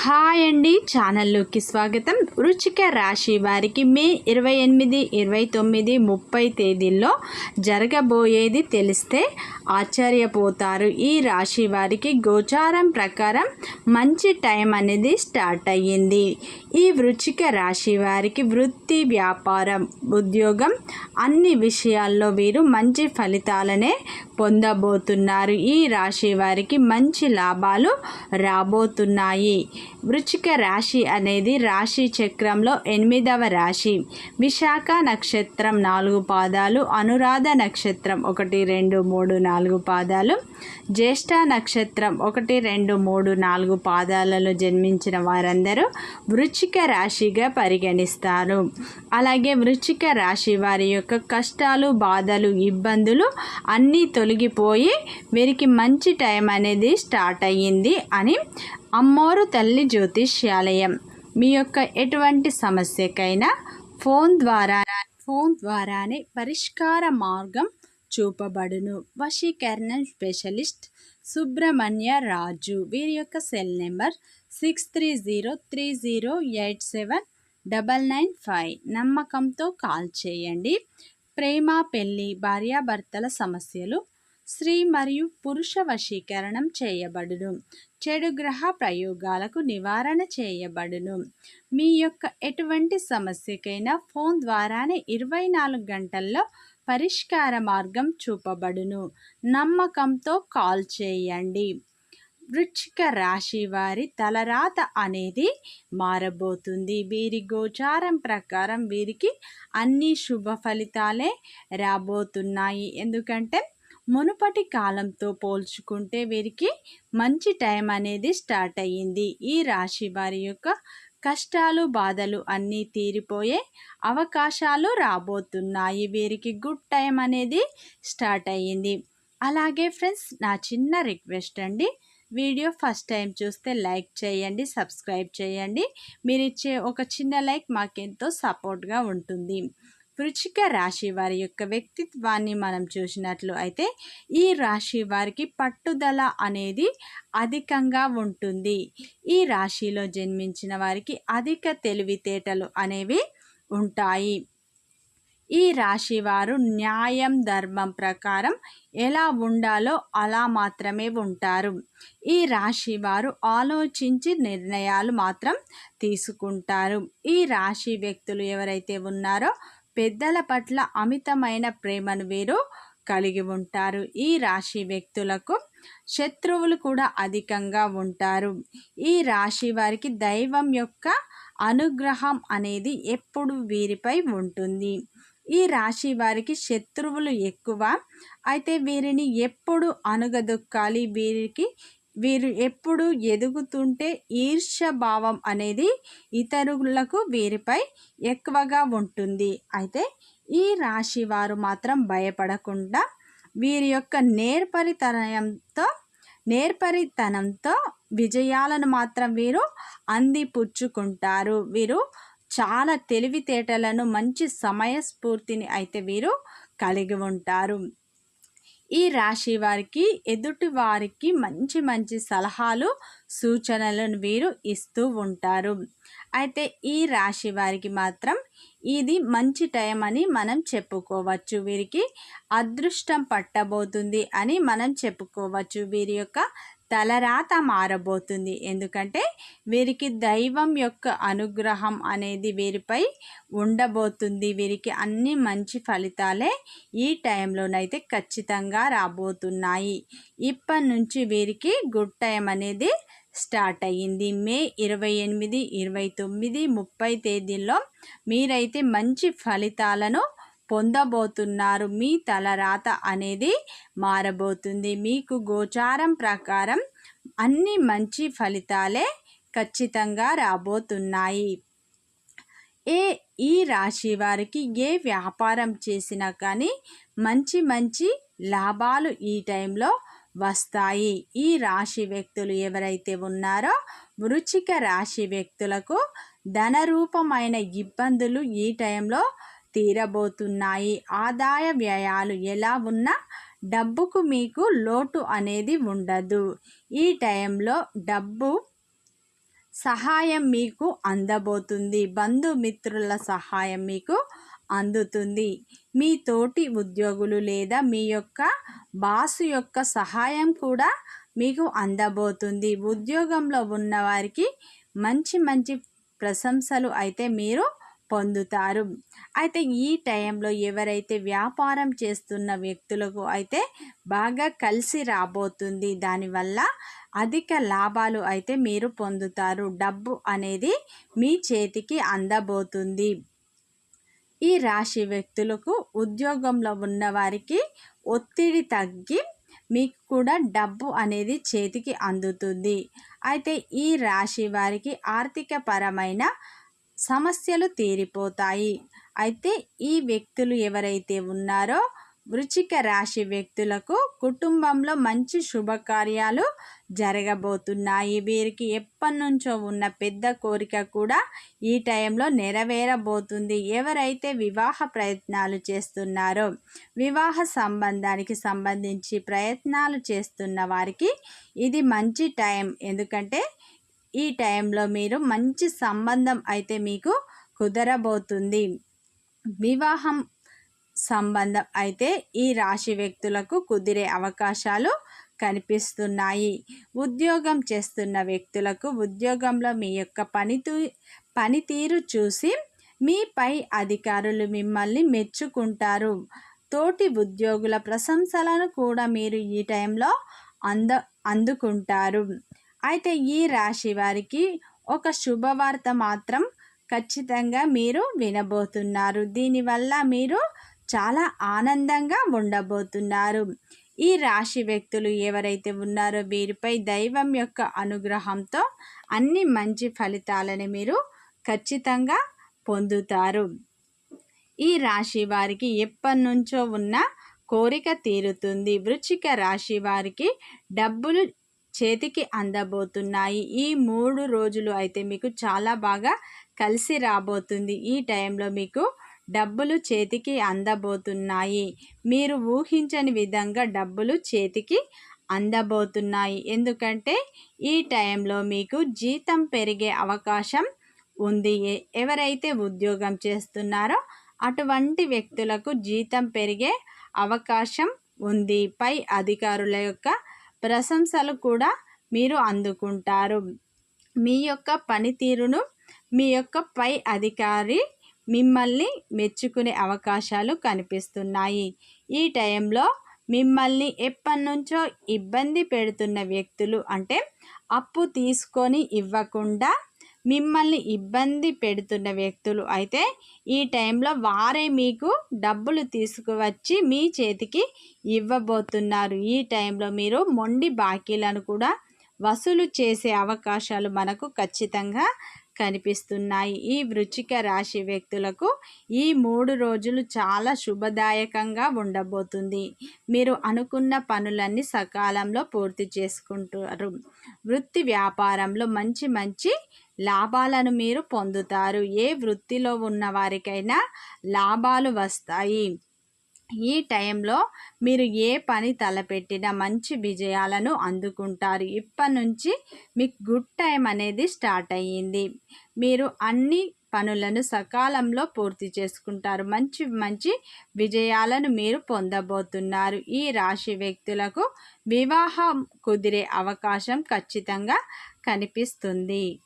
Hi అండి ఛానల్లోకి స్వాగతం. రుచిక రాశి వారికి మే ఇరవై ఎనిమిది ఇరవై తొమ్మిది ముప్పై తేదీల్లో జరగబోయేది తెలిస్తే ఆశ్చర్యపోతారు. ఈ రాశి వారికి గోచారం ప్రకారం మంచి టైం అనేది స్టార్ట్ అయ్యింది. ఈ వృచ్చిక రాశి వారికి వృత్తి వ్యాపారం ఉద్యోగం అన్ని విషయాల్లో వీరు మంచి ఫలితాలనే పొందబోతున్నారు. ఈ రాశి వారికి మంచి లాభాలు రాబోతున్నాయి. వృచ్చిక రాశి అనేది రాశి చక్రంలో ఎనిమిదవ రాశి. విశాఖ నక్షత్రం నాలుగు పాదాలు అనురాధ నక్షత్రం ఒకటి రెండు మూడు నాలుగు పాదాలు జ్యేష్ఠ నక్షత్రం ఒకటి రెండు మూడు నాలుగు పాదాలలో జన్మించిన వారందరూ వృచ్చిక రాశిగా పరిగణిస్తారు. అలాగే వృచ్చిక రాశి వారి యొక్క కష్టాలు బాధలు ఇబ్బందులు అన్నీ తొలి తొలగిపోయి వీరికి మంచి టైం అనేది స్టార్ట్ అయ్యింది అని అమ్మోరు తల్లి జ్యోతిష్యాలయం. మీ యొక్క ఎటువంటి సమస్యకైనా ఫోన్ ద్వారా ఫోన్ ద్వారానే పరిష్కార మార్గం చూపబడును. వశీకరణ స్పెషలిస్ట్ సుబ్రహ్మణ్య రాజు. వీరి యొక్క cell number six three zero three zero eight seven double nine five. నమ్మకంతో కాల్ చేయండి. ప్రేమ పెళ్ళి భార్యాభర్తల సమస్యలు స్త్రీ మరియు పురుష వశీకరణం చేయబడును. చెడు గ్రహ ప్రయోగాలకు నివారణ చేయబడును. మీ యొక్క ఎటువంటి సమస్యకైనా ఫోన్ ద్వారానే ఇరవై నాలుగు గంటల్లో పరిష్కార మార్గం చూపబడును. నమ్మకంతో కాల్ చేయండి. వృచ్చిక రాశి వారి తలరాత అనేది మారబోతుంది. వీరి గోచారం ప్రకారం వీరికి అన్ని శుభ ఫలితాలే రాబోతున్నాయి. ఎందుకంటే మునుపటి కాలంతో పోల్చుకుంటే వీరికి మంచి టైం అనేది స్టార్ట్ అయ్యింది. ఈ రాశి వారి యొక్క కష్టాలు బాధలు అన్నీ తీరిపోయే అవకాశాలు రాబోతున్నాయి. వీరికి గుడ్ టైం అనేది స్టార్ట్ అయ్యింది. అలాగే ఫ్రెండ్స్ నా చిన్న రిక్వెస్ట్ అండి. వీడియో ఫస్ట్ టైం చూస్తే లైక్ చేయండి సబ్స్క్రైబ్ చేయండి. మీరు ఇచ్చే ఒక చిన్న లైక్ మాకెంతో సపోర్ట్గా ఉంటుంది. వృచ్చిక రాశి వారి యొక్క వ్యక్తిత్వాన్ని మనం చూసినట్లు అయితే ఈ రాశి వారికి పట్టుదల అనేది అధికంగా ఉంటుంది. ఈ రాశిలో జన్మించిన వారికి అధిక తెలివితేటలు అనేవి ఉంటాయి. ఈ రాశి వారు న్యాయం ధర్మం ప్రకారం ఎలా ఉండాలో అలా మాత్రమే ఉంటారు. ఈ రాశి వారు ఆలోచించి నిర్ణయాలు మాత్రం తీసుకుంటారు. ఈ రాశి వ్యక్తులు ఎవరైతే ఉన్నారో పెద్దల పట్ల అమితమైన ప్రేమను వీరు కలిగి ఉంటారు. ఈ రాశి వ్యక్తులకు శత్రువులు కూడా అధికంగా ఉంటారు. ఈ రాశి వారికి దైవం యొక్క అనుగ్రహం అనేది ఎప్పుడు వీరిపై ఉంటుంది. ఈ రాశి వారికి శత్రువులు ఎక్కువ. అయితే వీరిని ఎప్పుడు అనుగదొక్కాలి. వీరికి వీరు ఎప్పుడు ఎదుగుతుంటే ఈర్ష్య భావం అనేది ఇతరులకు వీరిపై ఎక్కువగా ఉంటుంది. అయితే ఈ రాశి వారు మాత్రం భయపడకుండా వీరి యొక్క నేర్పరితనంతో నేర్పరితనంతో విజయాలను మాత్రం వీరు అందిపుచ్చుకుంటారు. వీరు చాలా తెలివితేటలను మంచి సమయస్ఫూర్తిని అయితే వీరు కలిగి ఉంటారు. ఈ రాశి వారికి ఎదుటి వారికి మంచి మంచి సలహాలు సూచనలను వీరు ఇస్తూ ఉంటారు. అయితే ఈ రాశి వారికి మాత్రం ఇది మంచి టైం అని మనం చెప్పుకోవచ్చు. వీరికి అదృష్టం పట్టబోతుంది అని మనం చెప్పుకోవచ్చు. వీరి యొక్క తలరాత మారబోతుంది. ఎందుకంటే వీరికి దైవం యొక్క అనుగ్రహం అనేది వీరిపై ఉండబోతుంది. వీరికి అన్ని మంచి ఫలితాలే ఈ టైంలోనైతే ఖచ్చితంగా రాబోతున్నాయి. ఇప్పటి నుంచి వీరికి గుడ్ టైం అనేది స్టార్ట్ అయ్యింది. మే ఇరవై ఎనిమిది ఇరవై తొమ్మిది ముప్పై తేదీల్లో మీరైతే మంచి ఫలితాలను పొందబోతున్నారు. మీ తలరాత అనేది మారబోతుంది. మీకు గోచారం ప్రకారం అన్ని మంచి ఫలితాలే ఖచ్చితంగా రాబోతున్నాయి. ఏ ఈ రాశి వారికి ఏ వ్యాపారం చేసినా కానీ మంచి మంచి లాభాలు ఈ టైంలో వస్తాయి. ఈ రాశి వ్యక్తులు ఎవరైతే ఉన్నారో వృచిక రాశి వ్యక్తులకు ధనరూపమైన ఇబ్బందులు ఈ టైంలో తీరబోతున్నాయి. ఆదాయ వ్యయాలు ఎలా ఉన్నా డబ్బుకు మీకు లోటు అనేది ఉండదు. ఈ టైంలో డబ్బు సహాయం మీకు అందబోతుంది. బంధుమిత్రుల సహాయం మీకు అందుతుంది. మీ తోటి ఉద్యోగులు లేదా మీ యొక్క బాసు యొక్క సహాయం కూడా మీకు అందబోతుంది. ఉద్యోగంలో ఉన్నవారికి మంచి మంచి ప్రశంసలు అయితే మీరు పొందుతారు. అయితే ఈ టైంలో ఎవరైతే వ్యాపారం చేస్తున్న వ్యక్తులకు అయితే బాగా కలిసి రాబోతుంది. దానివల్ల అధిక లాభాలు అయితే మీరు పొందుతారు. డబ్బు అనేది మీ చేతికి అందబోతుంది. ఈ రాశి వ్యక్తులకు ఉద్యోగంలో ఉన్నవారికి ఒత్తిడి తగ్గి మీకు కూడా డబ్బు అనేది చేతికి అందుతుంది. అయితే ఈ రాశి వారికి ఆర్థిక పరమైన సమస్యలు తీరిపోతాయి. అయితే ఈ వ్యక్తులు ఎవరైతే ఉన్నారో వృచిక రాశి వ్యక్తులకు కుటుంబంలో మంచి శుభకార్యాలు జరగబోతున్నాయి. వీరికి ఎప్పటి నుంచో ఉన్న పెద్ద కోరిక కూడా ఈ టైంలో నెరవేరబోతుంది. ఎవరైతే వివాహ ప్రయత్నాలు చేస్తున్నారో వివాహ సంబంధానికి సంబంధించి ప్రయత్నాలు చేస్తున్న వారికి ఇది మంచి టైం. ఎందుకంటే ఈ టైంలో మీరు మంచి సంబంధం అయితే మీకు కుదరబోతుంది. వివాహం సంబంధం. అయితే ఈ రాశి వ్యక్తులకు కుదిరే అవకాశాలు కనిపిస్తున్నాయి. ఉద్యోగం చేస్తున్న వ్యక్తులకు ఉద్యోగంలో మీ యొక్క పనితీ పనితీరు చూసి మీపై అధికారులు మిమ్మల్ని మెచ్చుకుంటారు. తోటి ఉద్యోగుల ప్రశంసలను కూడా మీరు ఈ టైంలో అంద అందుకుంటారు. అయితే ఈ రాశి వారికి ఒక శుభవార్త మాత్రం ఖచ్చితంగా మీరు వినబోతున్నారు. దీనివల్ల మీరు చాలా ఆనందంగా ఉండబోతున్నారు. ఈ రాశి వ్యక్తులు ఎవరైతే ఉన్నారో వీరిపై దైవం యొక్క అనుగ్రహంతో అన్ని మంచి ఫలితాలని మీరు ఖచ్చితంగా పొందుతారు. ఈ రాశి వారికి ఎప్పటి నుంచో ఉన్న కోరిక తీరుతుంది. వృచ్చిక రాశి వారికి డబ్బులు చేతికి అందబోతున్నాయి. ఈ మూడు రోజులు అయితే మీకు చాలా బాగా కలిసి రాబోతుంది. ఈ టైంలో మీకు డబ్బులు చేతికి అందబోతున్నాయి. మీరు ఊహించని విధంగా డబ్బులు చేతికి అందబోతున్నాయి. ఎందుకంటే ఈ టైంలో మీకు జీతం పెరిగే అవకాశం ఉంది. ఎవరైతే ఉద్యోగం చేస్తున్నారో అటువంటి వ్యక్తులకు జీతం పెరిగే అవకాశం ఉంది. పై అధికారుల యొక్క ప్రశంసలు కూడా మీరు అందుకుంటారు. మీ యొక్క పనితీరును మీ యొక్క పై అధికారి మిమ్మల్ని మెచ్చుకునే అవకాశాలు కనిపిస్తున్నాయి. ఈ టైంలో మిమ్మల్ని ఎప్పటినుంచో ఇబ్బంది పెడుతున్న వ్యక్తులు అంటే అప్పు తీసుకొని ఇవ్వకుండా మిమ్మల్ని ఇబ్బంది పెడుతున్న వ్యక్తులు అయితే ఈ టైంలో వారే మీకు డబ్బులు తీసుకువచ్చి మీ చేతికి ఇవ్వబోతున్నారు. ఈ టైంలో మీరు మొండి బాకీలను కూడా వసూలు చేసే అవకాశాలు మనకు ఖచ్చితంగా కనిపిస్తున్నాయి. ఈ వృచ్చిక రాశి వ్యక్తులకు ఈ మూడు రోజులు చాలా శుభదాయకంగా ఉండబోతుంది. మీరు అనుకున్న పనులన్నీ సకాలంలో పూర్తి చేసుకుంటారు. వృత్తి వ్యాపారంలో మంచి మంచి లాభాలను మీరు పొందుతారు. ఏ వృత్తిలో ఉన్న వారికైనా లాభాలు వస్తాయి. ఈ టైంలో మీరు ఏ పని తలపెట్టినా మంచి విజయాలను అందుకుంటారు. ఇప్పటి నుంచి మీకు గుడ్ టైం అనేది స్టార్ట్ అయ్యింది. మీరు అన్ని పనులను సకాలంలో పూర్తి చేసుకుంటారు. మంచి మంచి విజయాలను మీరు పొందబోతున్నారు. ఈ రాశి వ్యక్తులకు వివాహం కుదిరే అవకాశం ఖచ్చితంగా కనిపిస్తుంది.